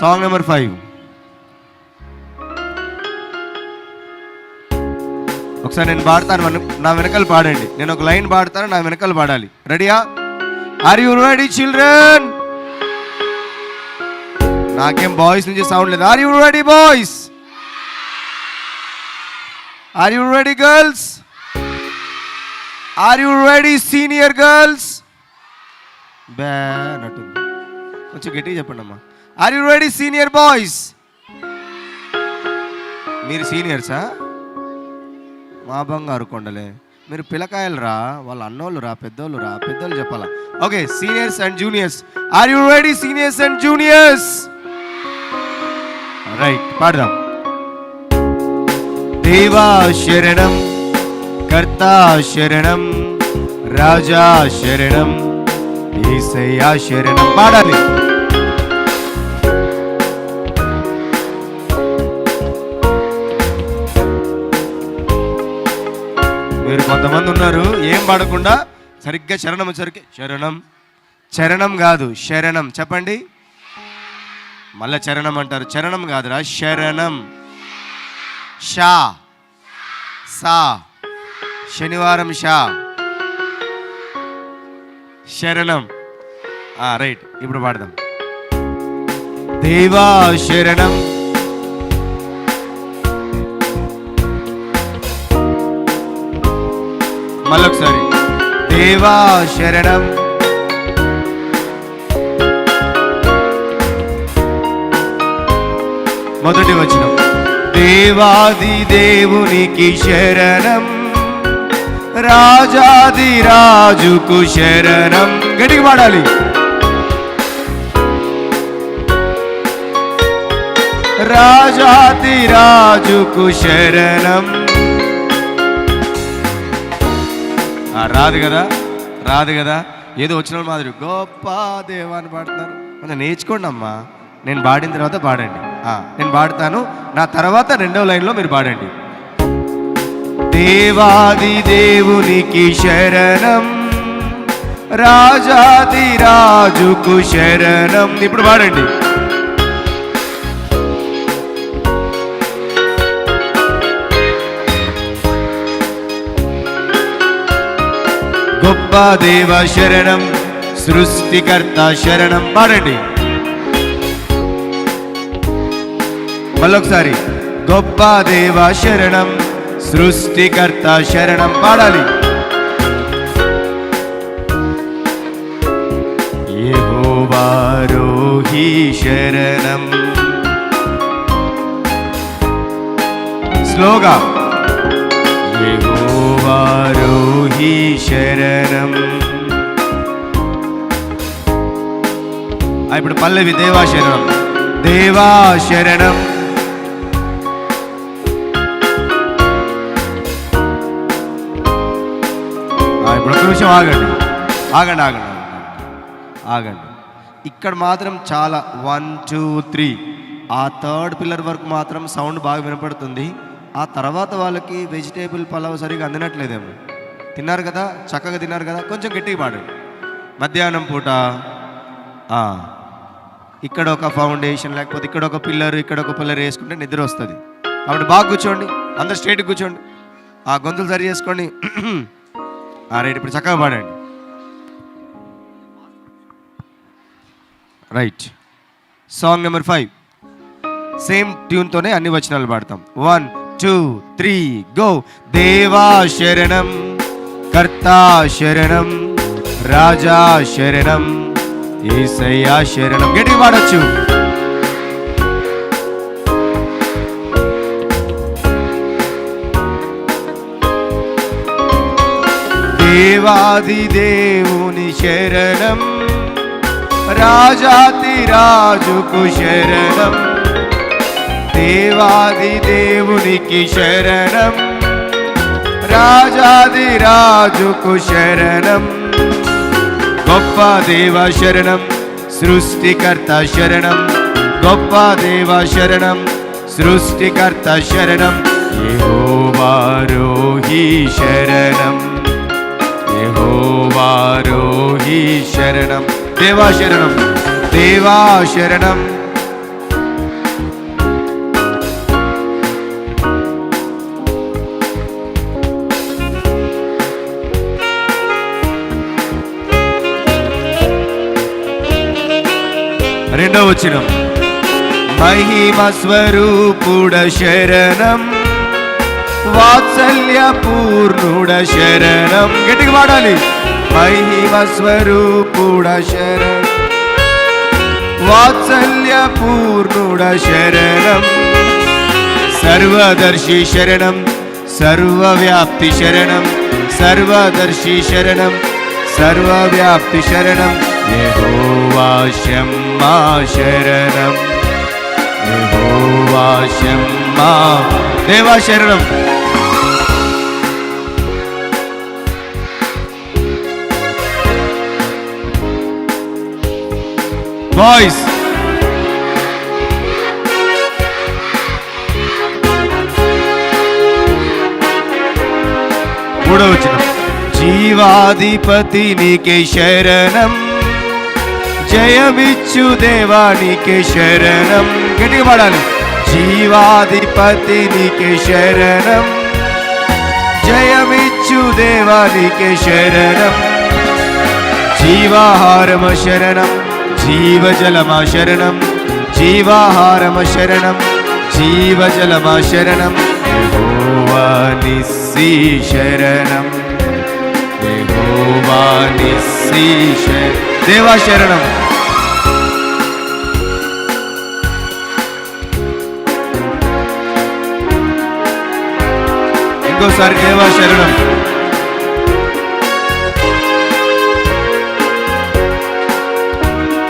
Song number five. ఒకసారి నేను పాడతాను నా వెనకాల పాడండి. నేను ఒక లైన్ పాడతాను నా వెనకాల పాడాలి. రెడీయా ఆర్ యు రెడీ చిల్డ్రన్ నాకేం బాయ్స్ నుంచి సౌండ్ లేదు. Are you ready boys are you ready girls are you ready senior girls బ్యా అన్నట్టుంది కొంచెం గట్టిగా చెప్పండి అమ్మా are you ready senior boys మీరు సీనియర్సా మా బంగారు కొండలే. మీరు పిల్లకాయలు రా వాళ్ళ అన్నోళ్ళు రా పెద్దోళ్ళు రా పెద్దోళ్ళు చెప్పాలా? Okay seniors and juniors are you ready seniors and juniors right పాడదాం. దేవా శరణం కర్తా శరణం రాజా శరణం ఏసయ్యా శరణం. పాడాలి. మీరు కొంతమంది ఉన్నారు. ఏం పాడకుండా సరిగ్గా శరణం వచ్చరికి శరణం. చరణం కాదు శరణం. చెప్పండి. మళ్ళా చరణం అంటారు. చరణం కాదురా శరణం. షా. సా. శనివారం షా. శరణం. రైట్. ఇప్పుడు పాడదాం. దేవా శరణం. మళ్ళొకసారి. దేవా శరణం. మొదటి వచనం. దేవాది దేవునికి శరణం. రాజాది రాజుకు శరణం. గట్టిగా పాడాలి. రాజాది రాజుకు శరణం. రాదు కదా? రాదు కదా? ఏదో వచ్చిన మాదిరి. గొప్ప దేవ అని పాడుతున్నారు. కొంచెం నేర్చుకోండి అమ్మా. నేను పాడిన తర్వాత పాడండి. నేను పాడతాను. నా తర్వాత రెండవ లైన్లో మీరు పాడండి. దేవాది దేవునికి శరణం రాజాది రాజుకు శరణం. ఇప్పుడు పాడండి. గొప్ప దేవ శరణం సృష్టికర్త శరణం పాడండి మళ్ళొకసారి గొప్ప దేవ శరణం సృష్టికర్త శరణం పాడాలి యెహోవారోహి శరణం స్లోగా యెహోవారోహి శరణం ఆ, ఇప్పుడు పల్లవి దేవా శరణం దేవా శరణం ఇప్పుడు ఒక నిమిషం ఆగండి. ఆగండి ఆగండి ఆగండి ఆగండి. ఇక్కడ మాత్రం చాలా వన్ టూ త్రీ ఆ థర్డ్ పిల్లర్ వరకు మాత్రం సౌండ్ బాగా వినపడుతుంది. ఆ తర్వాత వాళ్ళకి వెజిటేబుల్ పలావ్ సరిగా అందినట్లేదేమో. తిన్నారు కదా చక్కగా తిన్నారు కదా కొంచెం గట్టిగా పాడండి మధ్యాహ్నం పూట ఇక్కడ ఒక ఫౌండేషన్ లేకపోతే ఇక్కడ ఒక పిల్లర్ ఇక్కడ ఒక పిల్లర్ వేసుకుంటే నిద్ర వస్తుంది. కాబట్టి బాగా కూర్చోండి అందరు స్ట్రైట్గా కూర్చోండి. ఆ గొంతులు సరి చేసుకోండి. ఆ రైట్ ఇప్పుడు చక్కగా పాడండి. Right. Song number five. Same ట్యూన్తోనే అన్ని వచనాలు పాడతాం. One two three go. దేవా శరణం. కర్తా శరణం రాజా శరణం ఏసయ్యా శరణం గట్టి పాడొచ్చు దేవాది దేవుని శరణం రాజాతి రాజుకు శరణం దేవాది దేవునికి శరణం రాజాది రాజుకు శరణం గొప్ప దేవ శరణం సృష్టికర్త శరణం. గొప్ప దేవ శరణం సృష్టికర్త శరణం. యెహోవారోహి శరణం. యెహోవారోహి శరణం. దేవా శరణం దేవా శరణం. వచనం. మహిమ స్వరూపుడ శరణం వాత్సల్య పూర్ణుడ శరణం. గట్టిగా పాడాలి. మహిమ స్వరూపుడ శరణం వాత్సల్య పూర్ణుడ శరణం. సర్వదర్శి శరణం సర్వవ్యాప్తి శరణం. సర్వదర్శి శరణం సర్వవ్యాప్తి శరణం. యెహోవా శమ్మా శరణం యెహోవా శమ్మా దేవా శరణం బాయ్స్ మూడవ వచనం జీవాధిపతి నీకే శరణం జయమిచ్చు దేవానికి శరణం గట్టిగా పాడాలి జీవాధిపతి నీకే శరణం జయమిచ్చు దేవానికి శరణం జీవాహారమ శరణం జీవజలమ శరణం జీవాహారమ శరణం జీవజలమ శరణం యెహోవా నిస్సి శరణం యెహోవా నిస్సి శరణం దేవా శరణం ఇంకోసారి దేవా శరణం